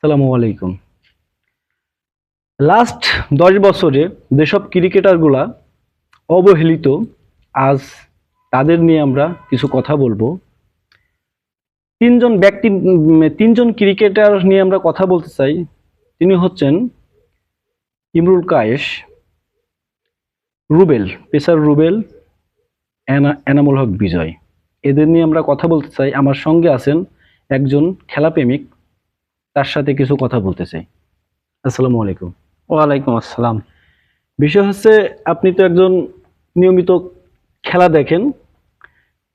সালামু আলাইকুম। লাস্ট দশ বছরে যেসব ক্রিকেটারগুলা অবহেলিত, আজ তাদের নিয়ে আমরা কিছু কথা বলব। তিনজন ব্যক্তি তিনজন ক্রিকেটার নিয়ে আমরা কথা বলতে চাই। তিনি হচ্ছেন ইমরুল কায়েশ রুবেল, পেসার রুবেল, এনা- এনামুল হক বিজয়। এদের নিয়ে আমরা কথা বলতে চাই। আমার সঙ্গে আছেন একজন খেলাপ্রেমিক তার সাথে কিছু কথা বলতে চাই। আসসালামু আলাইকুম। ওয়ালাইকুম আসসালাম। বিষয় হচ্ছে আপনি তো একজন নিয়মিত খেলা দেখেন।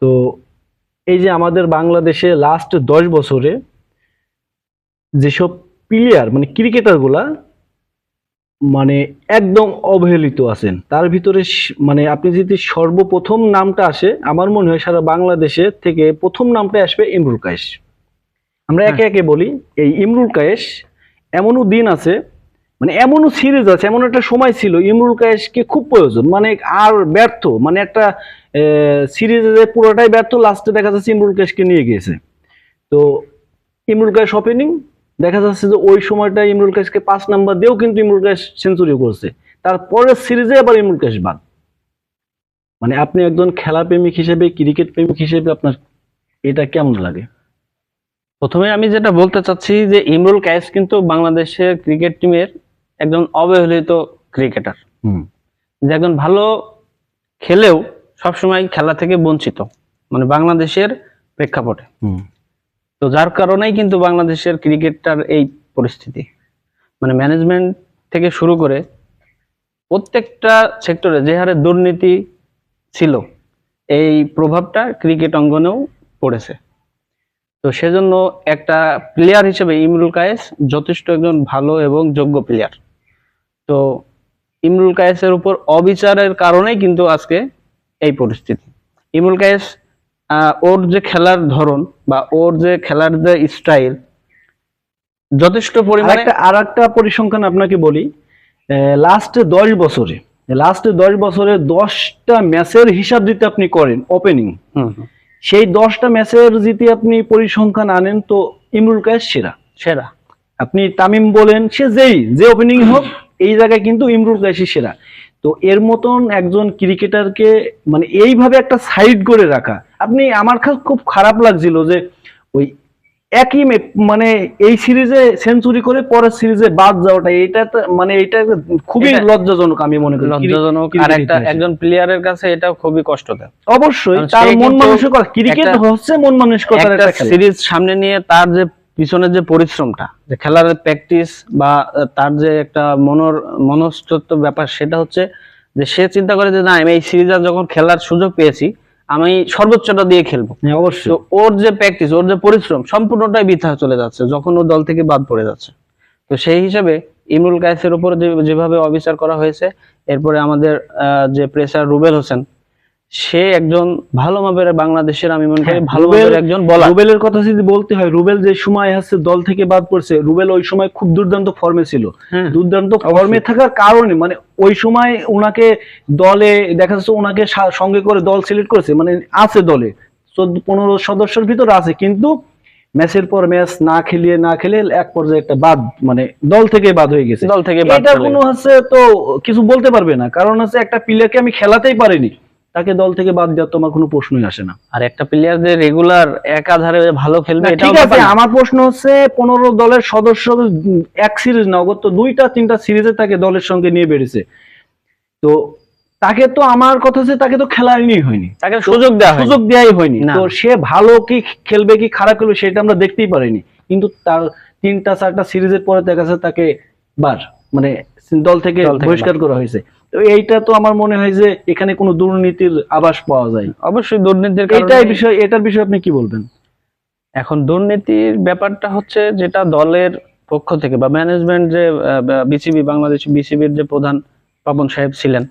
তো এই যে আমাদের বাংলাদেশে লাস্ট দশ বছরে যেসব প্লেয়ার মানে ক্রিকেটারগুলা মানে একদম অবহেলিত আছেন। তার ভিতরে মানে আপনি যদি সর্বপ্রথম নামটা আসে আমার মনে হয় সারা বাংলাদেশে থেকে প্রথম নামটা আসবে ইমরুল কায়েস। আমরা একে একে বলি, এই ইমরুল কায়েস এমনও দিন আছে মানে এমনও সিরিজ আছে, এমন একটা সময় ছিল ইমরুল কায়েসকে খুব প্রয়োজন মানে আর ব্যর্থ মানে একটা সিরিজে পুরোটাই ব্যর্থ লাস্টে দেখা যাচ্ছে ইমরুল কায়েসকে নিয়ে গিয়েছে। তো ইমরুল কায়েস ওপেনিং দেখা যাচ্ছে যে ওই সময়টা ইমরুল কায়েসকে পাঁচ নাম্বার দিয়েও কিন্তু ইমরুল কায়েস সেঞ্চুরি করছে। তারপরের সিরিজে আবার ইমরুল কায়েস বাদ। মানে আপনি একজন খেলা প্রেমিক হিসেবে ক্রিকেট প্রেমিক হিসেবে আপনার, এটা কেমন লাগে? প্রথমে আমি যেটা বলতে চাচ্ছি যে ইমরুল কায়েস কিন্তু বাংলাদেশের ক্রিকেট টিমের একজন অবহেলিত ক্রিকেটার। যে একজন ভালো খেলেও সবসময় খেলা থেকে বঞ্চিত মানে বাংলাদেশের প্রেক্ষাপটে। তো যার কারণেই কিন্তু বাংলাদেশের ক্রিকেটটার এই পরিস্থিতি। মানে ম্যানেজমেন্ট থেকে শুরু করে প্রত্যেকটা সেক্টরে যে হারে দুর্নীতি ছিল এই প্রভাবটা ক্রিকেট অঙ্গনেও পড়েছে। তো সেজন্য একটা প্লেয়ার হিসেবে ইমরুল কায়েস যথেষ্ট একজন ভালো এবং যোগ্য প্লেয়ার তো ইমরুল কায়েসের উপর অবিচারের কারণেই কিন্তু আজকে এই পরিস্থিতি। ইমরুল কায়েস আহ, ওর যে খেলার ধরন বা ওর যে খেলার যে স্টাইল যথেষ্ট পরিমাণে আর একটা পরিসংখ্যান আপনাকে বলি লাস্ট দশ বছরে লাস্ট দশ বছরে দশটা ম্যাচের হিসাব যদি আপনি করেন ওপেনিং হুম, হুম, সেই দশটা ম্যাচের যদি আপনি পরিসংখ্যান আনেন তো ইমরুল কায়েস সেরা। সেরা। আপনি তামিম বলেন সে যেই যে ওপেনিং হোক এই জায়গায় কিন্তু ইমরুল কায়েসই সেরা। তো এর মতন একজন ক্রিকেটারকে মানে এইভাবে একটা সাইড করে রাখা। আপনি আমার কাছে খুব খারাপ লাগছিল যে ওই একই মানে এই সিরিজে সেঞ্চুরি করে পরের সিরিজে বাদ যাওয়াটা এটা মানে এটা খুবই লজ্জাজনক আমি মনে করি। লজ্জাজনক। আর একটা একজন প্লেয়ারের কাছে এটা খুবই কষ্টদায়ক। অবশ্যই তার মন মানসিকতা ক্রিকেট হচ্ছে মন মানসিকতার একটা সিরিজ সামনে নিয়ে তার যে পিছনের যে পরিশ্রমটা যে খেলার প্র্যাকটিস বা তার যে একটা মনোর মনস্তত্ব ব্যাপার সেটা হচ্ছে যে সে চিন্তা করে যে না আমি এই সিরিজে যখন খেলার সুযোগ পেয়েছি আমি সর্বোচ্চটা দিয়ে খেলব। অবশ্য অবশ্যই। ওর যে প্র্যাকটিস ওর যে পরিশ্রম সম্পূর্ণটাই বৃথা চলে যাচ্ছে যখন ও দল থেকে বাদ পড়ে যাচ্ছে। তো সেই হিসাবে ইমরুল কায়েসের উপর যেভাবে অবিচার করা হয়েছে এরপরে আমাদের আহ, যে প্রেসার রুবেল হোসেন সে একজন ভালো মাপের বাংলাদেশের আমি মনে করি হ্যাঁ, ভালো মাপের একজন বলার। রুবেলের কথা যদি বলতে হয় রুবেল যে সময় আছে দল থেকে বাদ পড়ছে রুবেল ওই সময় খুব দুর্দান্ত ফর্মে ছিল। হ্যাঁ দুর্দান্ত ফর্মে থাকার কারণে মানে ওই সময় ওনাকে দলে দেখা যাচ্ছে ওনাকে সঙ্গে করে দল সিলেক্ট করেছে মানে আছে দলে। চোদ্দ পনেরো সদস্যের ভিতর আছে কিন্তু ম্যাচের পর ম্যাচ না খেলিয়ে না খেলে এক পর্যায়ে একটা বাদ মানে দল থেকে বাদ হয়ে গেছে। দল থেকে বাদ এটা কোনো হচ্ছে তো কিছু বলতে পারবে না কারণ হচ্ছে একটা প্লেয়ারকে আমি খেলাতেই পারিনি। তাকে দল থেকে বাদ দেওয়ার তোমার কোনো প্রশ্নই আসে না। আর একটা প্লেয়ার যে রেগুলার একাধারে ভালো খেলবে ঠিক আছে আমার প্রশ্ন হচ্ছে পনেরো দলের সদস্য এক সিরিজ না অগত দুইটা তিনটা সিরিজে তাকে দলের সঙ্গে নিয়ে বেড়েছে। তো তাকে তো আমার কথা হচ্ছে তাকে তো খেলায়নি হয়নি। তাকে সুযোগ দেওয়া সুযোগ দেওয়াই হয়নি। তো সে ভালো কি খেলবে কি খারাপ খেলবে সেটা আমরা দেখতেই পারিনি। কিন্তু তার তিনটা চারটা সিরিজের পরে দেখা যাচ্ছে তাকে বার মানে দল থেকে দল থেকে বহিষ্কার করা হয়েছে। তো এইটা তো আমার মনে হয় যে এখানে কোনো দুর্নীতির আভাস পাওয়া যায়। অবশ্যই দুর্নীতির এটাই বিষয় এটার বিষয়ে আপনি কি বলবেন? এখন দুর্নীতির ব্যাপারটা হচ্ছে যেটা দলের পক্ষ থেকে বা ম্যানেজমেন্ট যে বিসিবি বাংলাদেশ বিসিবির যে প্রধান পাপন সাহেব ছিলেন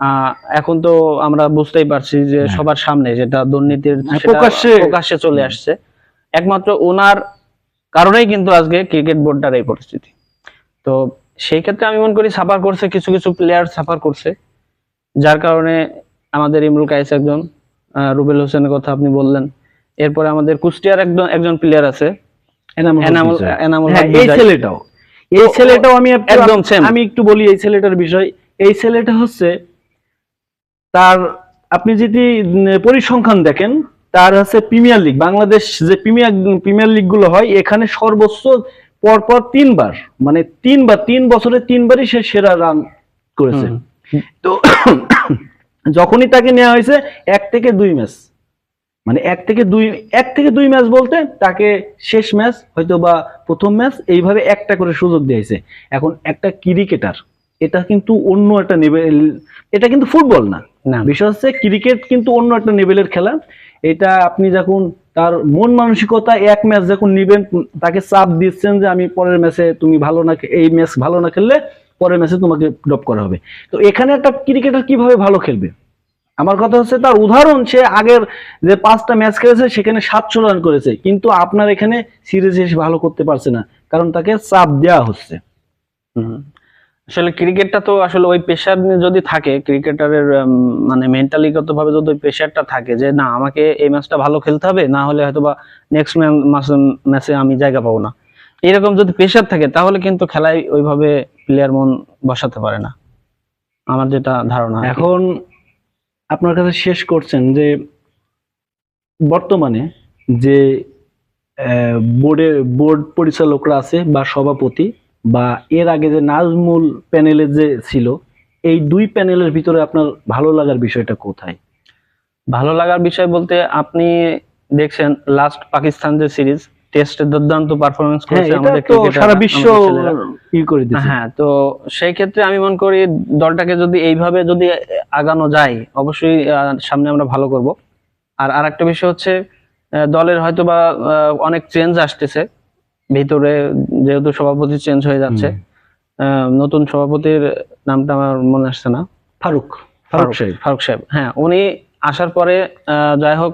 আহ, এখন তো আমরা বুঝতেই পারছি যে হ্যাঁ। সবার সামনে যেটা দুর্নীতির হ্যাঁ, প্রকাশ্যে। চলে আসছে। একমাত্র ওনার কারণেই কিন্তু আজকে ক্রিকেট বোর্ডটার এই পরিস্থিতি। তো সেই ক্ষেত্রে আমি মনে করি সাফার করছে কিছু কিছু প্লেয়ার সাফার করছে। যার কারণে আমাদের ইমরুল কায়েস একজন রুবেল হোসেনের কথা আপনি বললেন। এরপরে আমাদের কুষ্টিয়ার একজন একজন প্লেয়ার আছে এনামুল এনামুল হ্যাঁ এই ছেলেটাও। এই ছেলেটাও আমি একদম আমি একটু বলি এই ছেলেটার বিষয়। এই ছেলেটা হচ্ছে তার আপনি যদি পরিসংখ্যান দেখেন তার হচ্ছে প্রিমিয়ার লিগ বাংলাদেশ যে প্রিমিয়ার প্রিমিয়ার লিগগুলো হয় এখানে সর্বোচ্চ পরপর তিনবার মানে তিনবার তিন বছরে তিনবারই সে সেরা রান করেছে। তো যখনই তাকে নেওয়া হয়েছে এক থেকে দুই ম্যাচ মানে এক থেকে দুই এক থেকে দুই ম্যাচ বলতে তাকে শেষ ম্যাচ হয়তো বা প্রথম ম্যাচ এইভাবে একটা করে সুযোগ দিয়েছে। এখন একটা ক্রিকেটার এটা কিন্তু অন্য একটা লেভেল এটা কিন্তু ফুটবল না। বিষয় হচ্ছে ক্রিকেট কিন্তু অন্য একটা লেভেলের খেলা। এটা আপনি যখন তার মন মানসিকতা এক ম্যাচ যখন নিবেন তাকে চাপ দিচ্ছেন যে আমি পরের ম্যাচে তুমি ভালো না এই ম্যাচ ভালো না খেললে পরের ম্যাচে তোমাকে ড্রপ করা হবে। তো এখানে একটা ক্রিকেটার কীভাবে ভালো খেলবে? আমার কথা হচ্ছে তার উদাহরণ সে আগের যে পাঁচটা ম্যাচ খেলেছে সেখানে সাতশো রান করেছে। কিন্তু আপনার এখানে সিরিজ এসে ভালো করতে পারছে না কারণ তাকে চাপ দেওয়া হচ্ছে। আসলে ক্রিকেটটা তো আসলে ওই প্রেশার যদি থাকে, ক্রিকেটারের মানে মেন্টালিগত ভাবে যদি ওই প্রেশারটা থাকে যে, না, আমাকে এই ম্যাচটা ভালো খেলতে হবে, না হলে হয়তো বা নেক্সট ম্যাচে আমি জায়গা পাবো না। এরকম যদি প্রেশার থাকে, তাহলে কিন্তু খেলায় ওইভাবে প্লেয়ার মন বসাতে পারে না। আমার যেটা ধারণা। এখন আপনার কাছে শেষ করছেন যে, বর্তমানে যে বোর্ডে, বোর্ড পরিচালকরা আছে বা সভাপতি বা এর আগে যে নাজমুল প্যানেলের যে ছিল এই দুই প্যানেলের ভিতরে আপনার ভালো লাগার বিষয়টা কোথায়? ভালো লাগার বিষয় বলতে আপনি দেখছেন লাস্ট পাকিস্তান যে সিরিজ টেস্টে দুর্দান্ত পারফরমেন্স হ্যাঁ করেছে আমাদের সারা বিশ্ব ই করে দিচ্ছে। হ্যাঁ তো সেই ক্ষেত্রে আমি মনে করি দলটাকে যদি এইভাবে যদি আগানো যায় অবশ্যই সামনে আমরা ভালো করব। আর আরেকটা বিষয় হচ্ছে দলের হয়তো বা অনেক চেঞ্জ আসতেছে। ভিতরে যেহেতু সভাপতি চেঞ্জ হয়ে যাচ্ছে নতুন সভাপতির নামটা আমার মনে আসছে না। ফারুক ফারুক সাহেব। ফারুক সাহেব হ্যাঁ উনি আসার পরে যাই হোক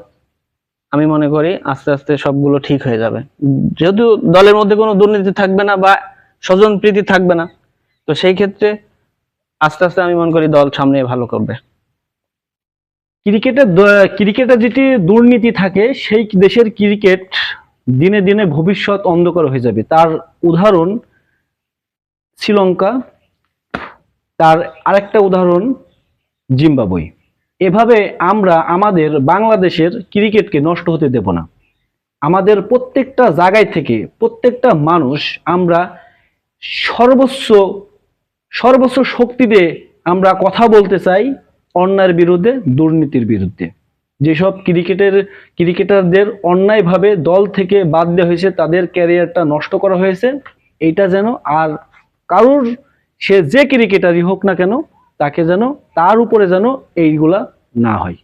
আমি মনে করি আস্তে আস্তে সবগুলো ঠিক হয়ে যাবে। যেহেতু দলের মধ্যে কোনো দুর্নীতি থাকবে না বা স্বজন প্রীতি থাকবে না তো সেই ক্ষেত্রে আস্তে আস্তে আমি মনে করি দল সামনে ভালো করবে। ক্রিকেটের ক্রিকেটে যেটি দুর্নীতি থাকে সেই দেশের ক্রিকেট দিনে দিনে ভবিষ্যৎ অন্ধকার হয়ে যাবে। তার উদাহরণ শ্রীলঙ্কা, তার আরেকটা উদাহরণ জিম্বাবুই এভাবে আমরা আমাদের বাংলাদেশের ক্রিকেটকে নষ্ট হতে দেব না। আমাদের প্রত্যেকটা জায়গায় থেকে প্রত্যেকটা মানুষ আমরা সর্বোচ্চ সর্বোচ্চ শক্তি দিয়ে আমরা কথা বলতে চাই অন্যায়ের বিরুদ্ধে, দুর্নীতির বিরুদ্ধে। যেসব ক্রিকেটের, ক্রিকেটারদের অন্যায়ভাবে দল থেকে বাদ দেওয়া হয়েছে, তাদের ক্যারিয়ারটা নষ্ট করা হয়েছে। এটা যেন আর কারুর, সে যে ক্রিকেটারই হোক না কেন, তাকে যেন তার উপরে যেন এইগুলা না হয়।